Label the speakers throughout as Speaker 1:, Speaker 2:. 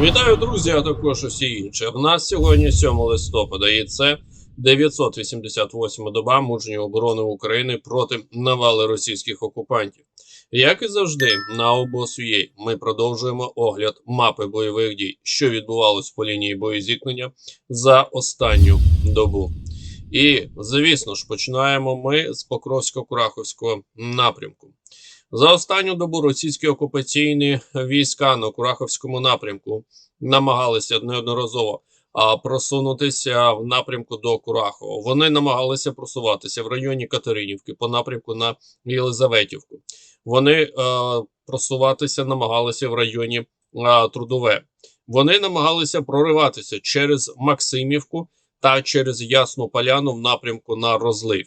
Speaker 1: Вітаю, друзі, а також усі інші. В нас сьогодні 7 листопада, і це 988 доба мужньої оборони України проти навали російських окупантів. Як і завжди, на обосує ми продовжуємо огляд мапи бойових дій, що відбувалось по лінії боєзіткнення за останню добу. І, звісно ж, починаємо ми з Покровсько-Кураховського напрямку. За останню добу російські окупаційні війська на Кураховському напрямку намагалися неодноразово просунутися в напрямку до Курахова. Вони намагалися просуватися в районі Катеринівки по напрямку на Єлизаветівку. Вони е, просуватися намагалися в районі е, Трудове. Вони намагалися прориватися через Максимівку та через Ясну Поляну в напрямку на розлив.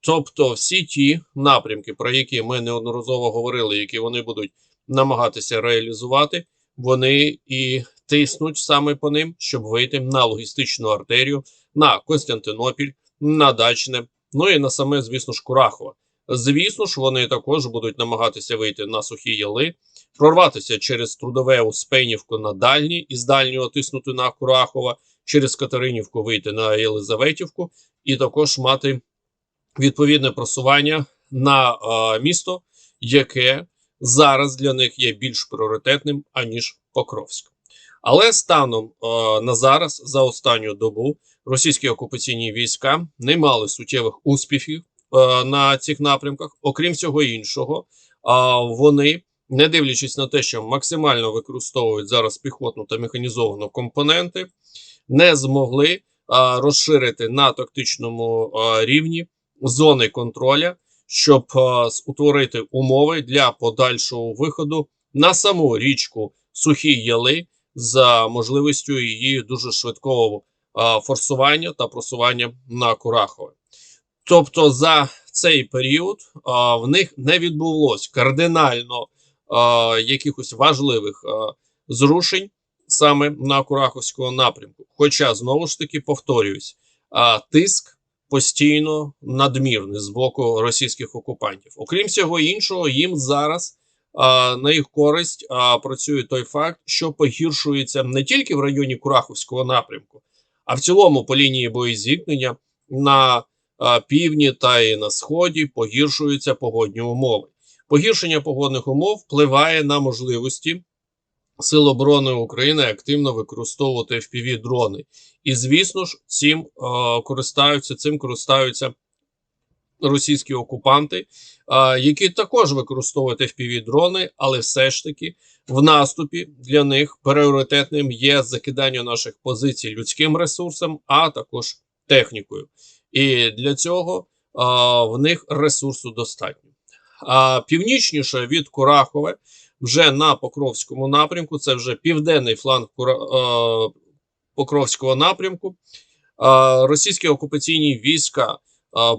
Speaker 1: Тобто, всі ті напрямки, про які ми неодноразово говорили, які вони будуть намагатися реалізувати, вони і тиснуть саме по ним, щоб вийти на логістичну артерію, на Константинопіль, на Дачне, ну і на саме, звісно ж, Курахово. Звісно ж, вони також будуть намагатися вийти на сухі яли, прорватися через трудове Успенівку на дальні і з дальнього тиснути на Курахова, через Катеринівку вийти на Єлизаветівку, і також мати відповідне просування на е, місто, яке зараз для них є більш пріоритетним аніж Покровськ. Але станом е, на зараз, за останню добу, російські окупаційні війська не мали суттєвих успіхів е, на цих напрямках. Окрім всього іншого, е, вони, не дивлячись на те, що максимально використовують зараз піхотну та механізовану компоненти, не змогли е, розширити на тактичному е, рівні зони контроля, щоб е, утворити умови для подальшого виходу на саму річку Сухі Яли за можливістю її дуже швидкого е, форсування та просування на Курахове. Тобто, за цей період е, в них не відбулось кардинально якихось важливих зрушень саме на Кураховському напрямку. Хоча знову ж таки повторююсь, тиск постійно надмірний з боку російських окупантів. Окрім всього іншого, їм зараз а, на їх користь а, працює той факт, що погіршується не тільки в районі Кураховського напрямку, а в цілому по лінії боєзіткнення на а, півдні та і на сході погіршуються погодні умови. Погіршення погодних умов впливає на можливості Сил оборони України активно використовувати fpv дрони. І, звісно ж, цим е, користаються цим користаються російські окупанти, е, які також використовують fpv дрони, але все ж таки в наступі для них пріоритетним є закидання наших позицій людським ресурсом, а також технікою. І для цього е, в них ресурсу достатньо. А північніше від Курахове вже на Покровському напрямку. Це вже південний фланг е... Покровського напрямку. Російські окупаційні війська е...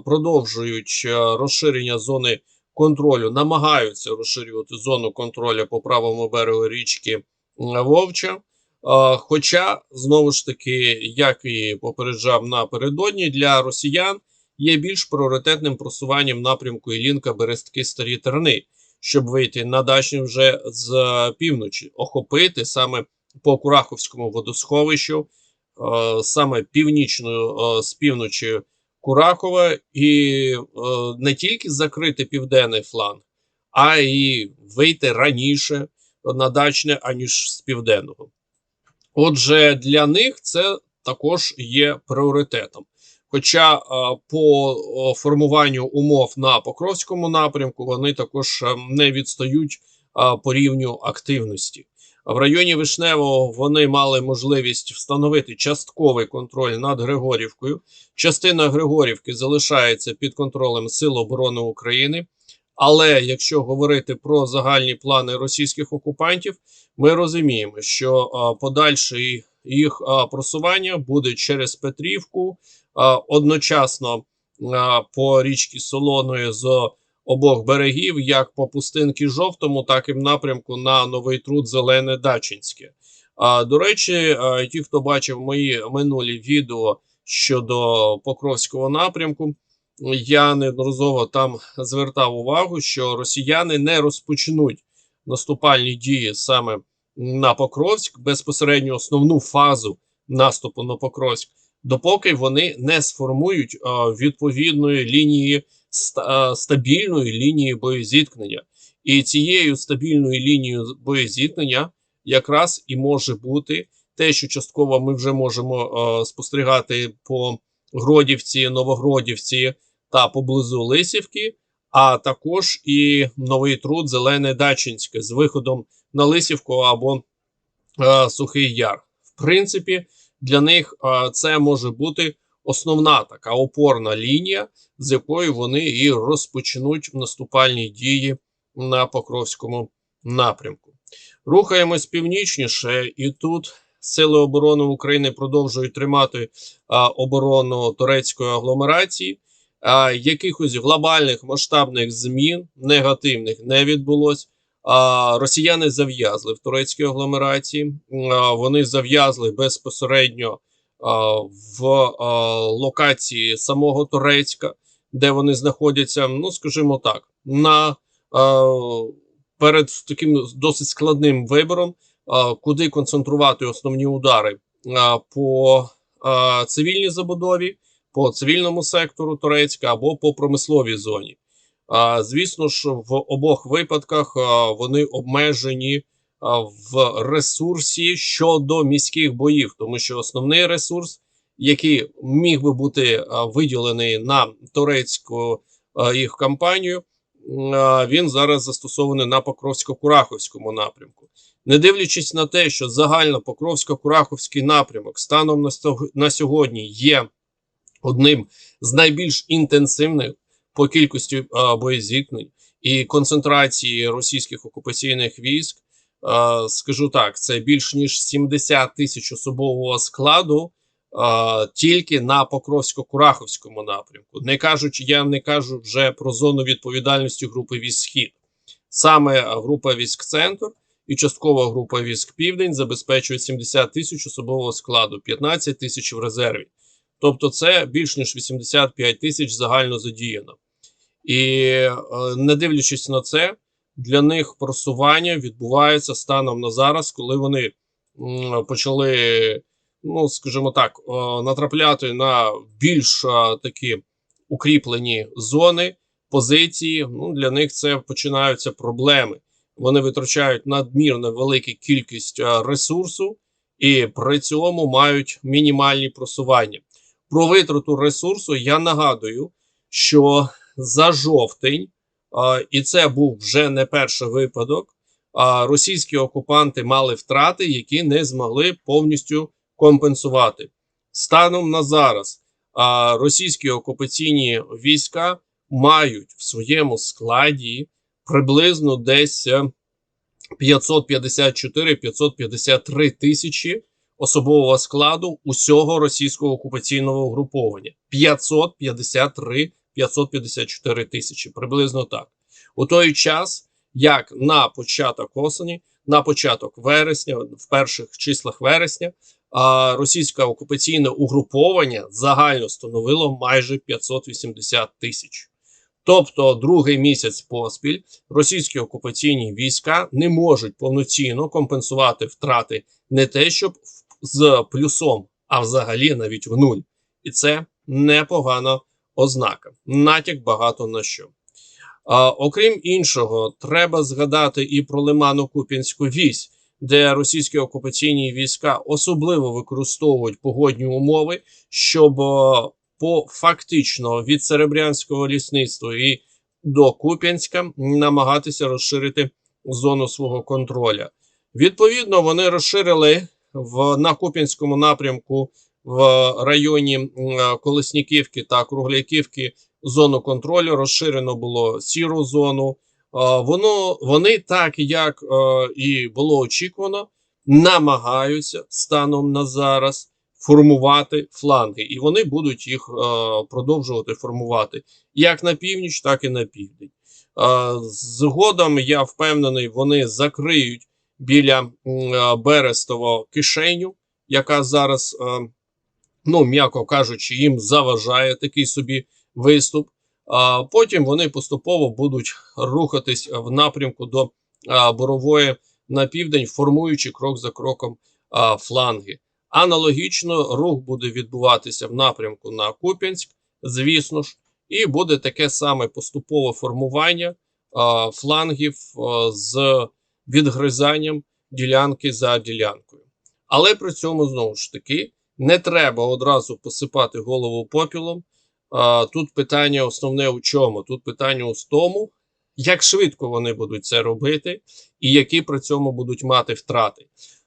Speaker 1: продовжують е, розширення зони контролю, намагаються розширювати зону контролю по правому берегу річки Вовча. Хоча, знову ж таки, як і попереджав напередодні, для росіян є більш пріоритетним просуванням напрямку Ілінка Берестки Старі Терни щоб вийти на дачні вже з півночі, охопити саме по Кураховському водосховищу, е, саме північною е, з півночі Курахова, і е, не тільки закрити південний фланг, а й вийти раніше на дачне, аніж з південного. Отже, для них це також є пріоритетом. Хоча по формуванню умов на Покровському напрямку вони також не відстають по рівню активності. В районі Вишневого вони мали можливість встановити частковий контроль над Григорівкою. Частина Григорівки залишається під контролем Сил оборони України. Але якщо говорити про загальні плани російських окупантів, ми розуміємо, що подальше їх просування буде через Петрівку одночасно по річці Солоної з обох берегів, як по пустинки жовтому, так і в напрямку на новий труд Зелене Дачинське. До речі, ті, хто бачив мої минулі відео щодо Покровського напрямку, я неодноразово там звертав увагу, що росіяни не розпочнуть наступальні дії саме на Покровськ, безпосередньо основну фазу наступу на Покровськ, допоки вони не сформують відповідної лінії стабільної лінії боєзіткнення. І цією стабільною лінією боєзіткнення якраз і може бути те, що частково ми вже можемо спостерігати по Гродівці, Новогродівці та поблизу Лисівки, а також і новий труд Зелене Дачинське з виходом на Лисівку або е, Сухий Яр. В принципі, для них е, це може бути основна така опорна лінія, з якої вони і розпочнуть наступальні дії на Покровському напрямку. Рухаємось північніше, і тут Сили оборони України продовжують тримати оборону турецької агломерації. А, якихось глобальних масштабних змін негативних не відбулось. Росіяни зав'язли в турецькій агломерації. Вони зав'язли безпосередньо в локації самого Турецька, де вони знаходяться, ну скажімо так, на перед таким досить складним вибором, куди концентрувати основні удари по цивільній забудові, по цивільному сектору Турецька або по промисловій зоні. Звісно ж, в обох випадках вони обмежені в ресурсі щодо міських боїв, тому що основний ресурс, який міг би бути виділений на турецьку їх кампанію, він зараз застосований на Покровсько-Кураховському напрямку. Не дивлячись на те, що загально Покровсько-Кураховський напрямок станом на сьогодні є одним з найбільш інтенсивних по кількості а, боєзіткнень і концентрації російських окупаційних військ, а, скажу так, це більш ніж 70 тисяч особового складу а, тільки на Покровсько-Кураховському напрямку. Не кажучи, я не кажу вже про зону відповідальності групи військ Схід. Саме група військ Центр і часткова група військ Південь забезпечують 70 тисяч особового складу, 15 тисяч в резерві. Тобто, це більш ніж 85 тисяч загально задіяно. І е, не дивлячись на це, для них просування відбувається станом на зараз, коли вони почали, ну скажімо так, е, натрапляти на більш е, такі укріплені зони, позиції. Ну, для них це починаються проблеми. Вони витрачають надмірно велику кількість ресурсу і при цьому мають мінімальні просування. Про витрату ресурсу я нагадую, що за жовтень, а, і це був вже не перший випадок. А російські окупанти мали втрати, які не змогли повністю компенсувати. Станом на зараз а, російські окупаційні війська мають в своєму складі приблизно десь е, 554-553 тисячі особового складу усього російського окупаційного угруповання. 553-554 тисячі, приблизно так. У той час, як на початок осені, на початок вересня, в перших числах вересня, російське окупаційне угруповання загально становило майже 580 тисяч. Тобто, другий місяць поспіль російські окупаційні війська не можуть повноцінно компенсувати втрати не те, щоб з плюсом, а взагалі навіть в нуль. І це непогана ознака. Натяк багато на що. А, окрім іншого, треба згадати і про Лимано-Куп'янську вісь, де російські окупаційні війська особливо використовують погодні умови, щоб по фактично від Серебрянського лісництва і до Куп'янська намагатися розширити зону свого контроля. Відповідно, вони розширили в на Куп'янському напрямку в районі е, Колесніківки та Кругляківки зону контролю. Розширено було сіру зону. Воно вони так як е, і було очікувано, намагаються станом на зараз формувати фланги, і вони будуть їх е, продовжувати формувати як на північ, так і на південь. Е, Згодом я впевнений, вони закриють біля е, Берестово кишеню, яка зараз, е, ну м'яко кажучи, їм заважає такий собі виступ. Потім вони поступово будуть рухатись в напрямку до Борової на південь, формуючи крок за кроком фланги. Аналогічно рух буде відбуватися в напрямку на Куп'янськ, звісно ж, і буде таке саме поступове формування флангів з відгризанням ділянки за ділянкою. Але при цьому знову ж таки не треба одразу посипати голову попілом. Тут питання основне у чому? Тут питання у тому, як швидко вони будуть це робити, і які при цьому будуть мати втрати.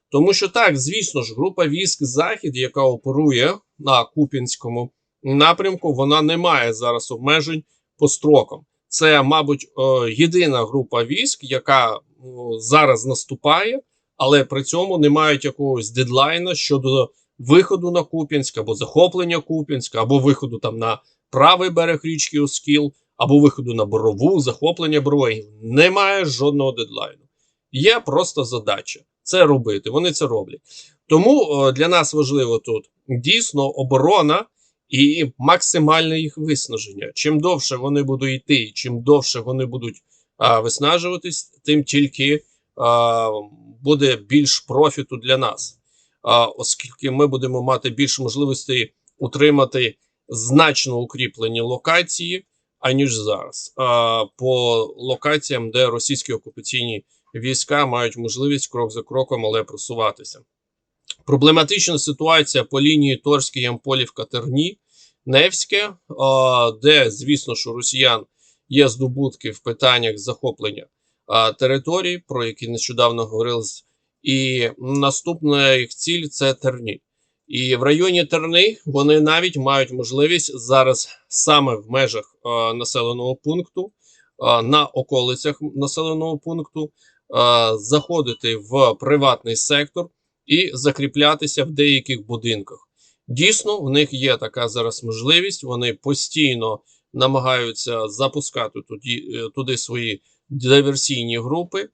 Speaker 1: Тому що так, звісно ж, група військ Захід, яка оперує на Купінському напрямку, вона не має зараз обмежень по строкам. Це, мабуть, е, єдина група військ, яка зараз наступає, але при цьому не мають якогось дедлайна щодо виходу на Куп'янськ або захоплення Куп'янська, або виходу там на правий берег річки Оскіл, або виходу на борову, захоплення борової. Немає жодного дедлайну. Є просто задача це робити. Вони це роблять. Тому о, для нас важливо тут дійсно оборона і максимальне їх виснаження. Чим довше вони будуть йти, чим довше вони будуть а, виснажуватись, тим тільки а, буде більш профіту для нас, а, оскільки ми будемо мати більше можливостей утримати значно укріплені локації, аніж зараз. А, по локаціям, де російські окупаційні війська мають можливість крок за кроком, але просуватися. Проблематична ситуація по лінії Торський, Ямполівка, Терні, Невське, де, звісно, що росіян є здобутки в питаннях захоплення а, територій, про які нещодавно говорили. І наступна їх ціль це Терні. І в районі Терни вони навіть мають можливість зараз саме в межах а, населеного пункту, а, на околицях населеного пункту, а, заходити в приватний сектор і закріплятися в деяких будинках. Дійсно, в них є така зараз можливість. Вони постійно намагаються запускати туди, е, туди свої диверсійні групи.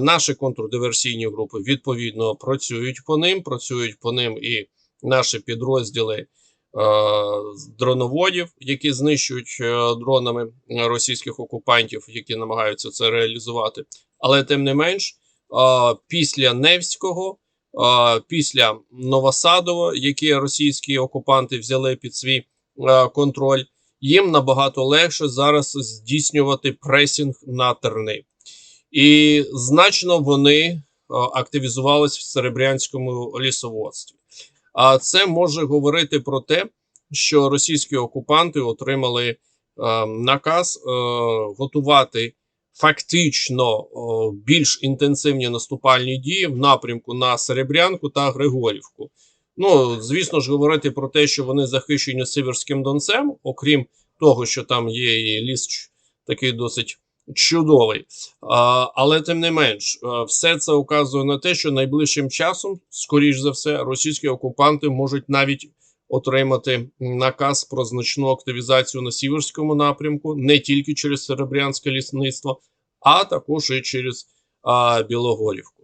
Speaker 1: Наші контрдиверсійні групи відповідно працюють по ним. Працюють по ним і наші підрозділи дроноводів, які знищують е, дронами російських окупантів, які намагаються це реалізувати. Але тим не менш, після Невського. Після Новосадова, які російські окупанти взяли під свій контроль, їм набагато легше зараз здійснювати пресінг на терни. І значно вони активізувались в серебрянському лісоводстві. А це може говорити про те, що російські окупанти отримали наказ готувати фактично більш інтенсивні наступальні дії в напрямку на Серебрянку та Григорівку. Ну, звісно ж, говорити про те, що вони захищені Сиверським Донцем, окрім того, що там є і ліс такий досить чудовий. А, але тим не менш, все це указує на те, що найближчим часом, скоріш за все, російські окупанти можуть навіть отримати наказ про значну активізацію на Сіверському напрямку не тільки через Серебрянське лісництво, а також і через а, Білогорівку.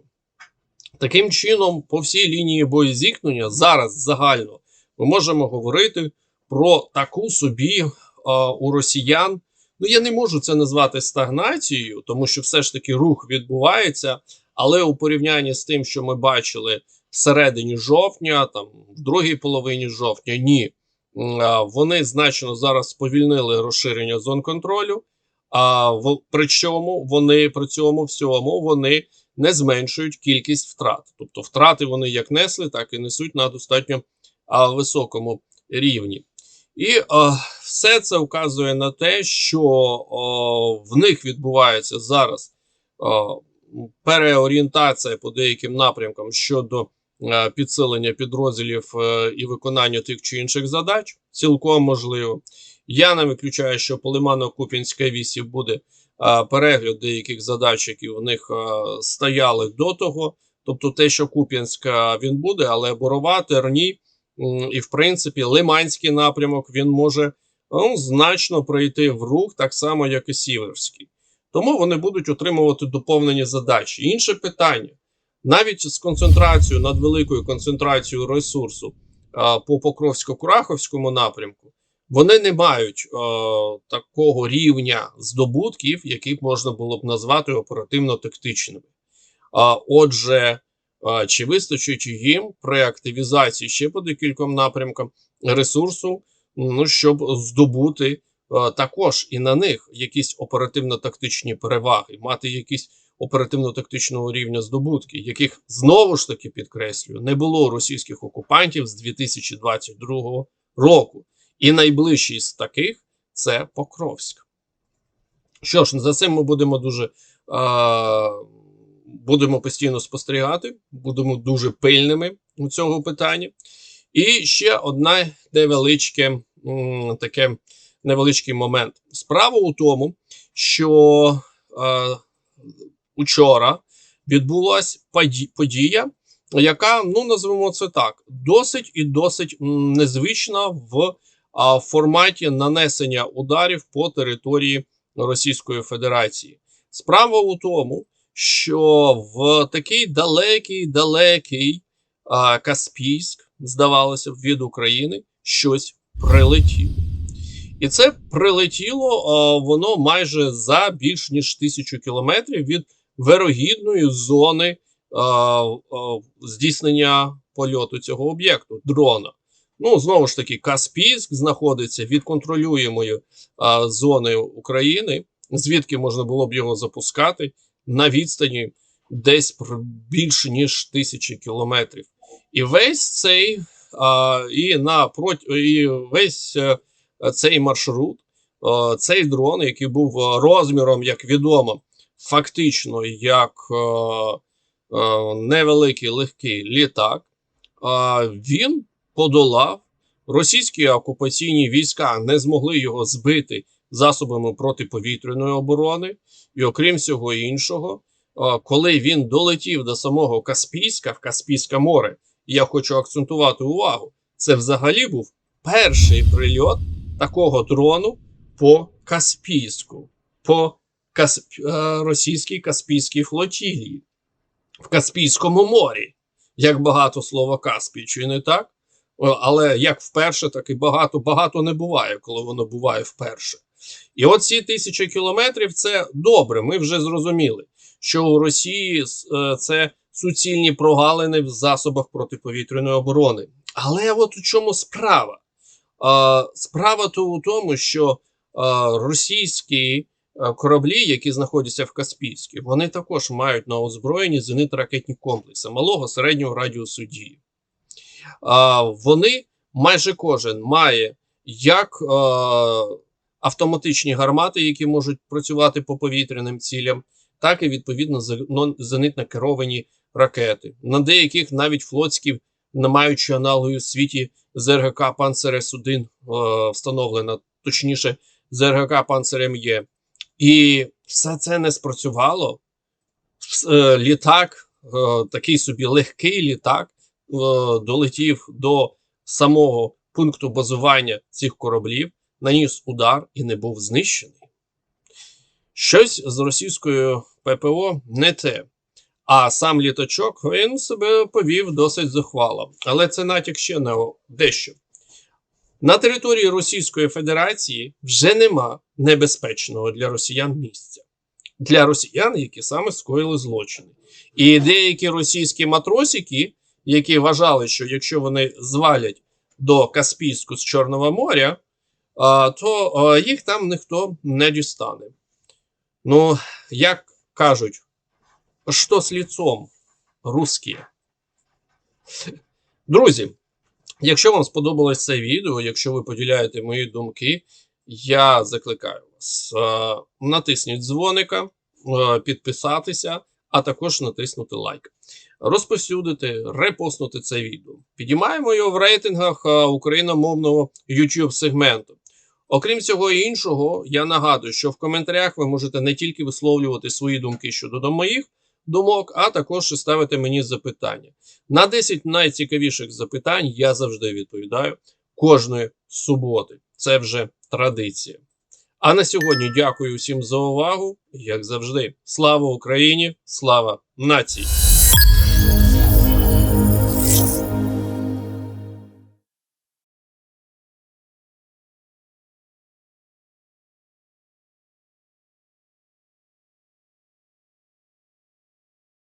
Speaker 1: Таким чином, по всій лінії боєзіткнення зараз загально ми можемо говорити про таку собі а, у росіян. Ну, я не можу це назвати стагнацією, тому що все ж таки рух відбувається. Але у порівнянні з тим, що ми бачили всередині жовтня, там в другій половині жовтня, ні. Вони значно зараз сповільнили розширення зон контролю. А в причому вони при цьому всьому вони не зменшують кількість втрат. Тобто втрати вони як несли, так і несуть на достатньо а, високому рівні. І а, все це вказує на те, що а, в них відбувається зараз а, переорієнтація по деяким напрямкам щодо а, підсилення підрозділів а, і виконання тих чи інших задач, цілком можливо. Я не виключаю, що по Лимано-Купінській вісі буде перегляд деяких задач, які в них стояли до того. Тобто, те, що Куп'янська він буде, але Борова, Терні і, в принципі, Лиманський напрямок він може ну, значно пройти в рух, так само, як і Сіверський. Тому вони будуть отримувати доповнені задачі. Інше питання: навіть з концентрацією над великою концентрацією ресурсу по Покровсько-Кураховському напрямку. Вони не мають е, такого рівня здобутків, які б можна було б назвати оперативно-тактичними. А, отже, а, чи вистачить їм при активізації ще по декільком напрямкам ресурсу, ну, щоб здобути а, також і на них якісь оперативно-тактичні переваги, мати якісь оперативно-тактичного рівня здобутки, яких знову ж таки підкреслюю, не було російських окупантів з 2022 року. І найближчий з таких це Покровськ. Що ж, за цим ми будемо дуже. А, будемо постійно спостерігати, будемо дуже пильними у цього питання. І ще одна невеличке таке невеличкий момент. Справа у тому, що е, учора відбулася поді- подія, яка, ну назвемо це так, досить і досить незвична в а, форматі нанесення ударів по території Російської Федерації. Справа у тому, що в такий далекий, далекий Каспійськ, здавалося б, від України щось прилетіло. І це прилетіло воно майже за більш ніж тисячу кілометрів від вирогідної зони здійснення польоту цього об'єкту дрона. Ну, знову ж таки, Каспійськ знаходиться від контролюємої а, зони України, звідки можна було б його запускати на відстані десь більше ніж тисячі кілометрів. І весь цей а, і на і весь е, цей маршрут, е, цей дрон, який був розміром, як відомо, фактично як е, е, невеликий легкий літак, а, він подолав російські окупаційні війська, не змогли його збити засобами протиповітряної оборони. І окрім всього іншого, коли він долетів до самого Каспійська в Каспійське море, я хочу акцентувати увагу, це взагалі був перший прильот такого дрону по Каспійську, по Касп... е, російській Каспійській флотілії в Каспійському морі. Як багато слова Каспій, чи не так? Але як вперше, так і багато багато не буває, коли воно буває вперше. І от ці тисячі кілометрів це добре. Ми вже зрозуміли, що у Росії е, це суцільні прогалини в засобах протиповітряної оборони. Але от у чому справа? Справа то у тому, що російські кораблі, які знаходяться в Каспійській, вони також мають на озброєнні зенитно-ракетні комплекси малого середнього радіусу дії. Вони майже кожен має як автоматичні гармати, які можуть працювати по повітряним цілям, так і відповідно зе- зенитно керовані ракети. На деяких навіть флотські, не маючи аналогів у світі, ЗРГК Панцер С-1 е, встановлена, точніше, ЗРГК Панцер МЄ. І все це не спрацювало. Е, Літак, е, такий собі легкий літак, е, долетів до самого пункту базування цих кораблів, наніс удар і не був знищений. Щось з російською ППО не те. А сам літачок він себе повів досить зухвало. Але це натяк ще на дещо. На території Російської Федерації вже нема небезпечного для росіян місця. Для росіян, які саме скоїли злочини. І деякі російські матросики, які вважали, що якщо вони звалять до Каспійську з Чорного моря, то їх там ніхто не дістане. Ну, як кажуть, що з лицом русські? Друзі, якщо вам сподобалось це відео, якщо ви поділяєте мої думки, я закликаю вас натисніть дзвоника, підписатися, а також натиснути лайк. Розповсюдити, репостнути це відео. Підіймаємо його в рейтингах е, україномовного YouTube сегменту. Окрім цього і іншого, я нагадую, що в коментарях ви можете не тільки висловлювати свої думки щодо до моїх думок, а також ставити мені запитання. На 10 найцікавіших запитань я завжди відповідаю кожної суботи. Це вже традиція. А на сьогодні дякую всім за увагу. Як завжди, слава Україні, слава нації!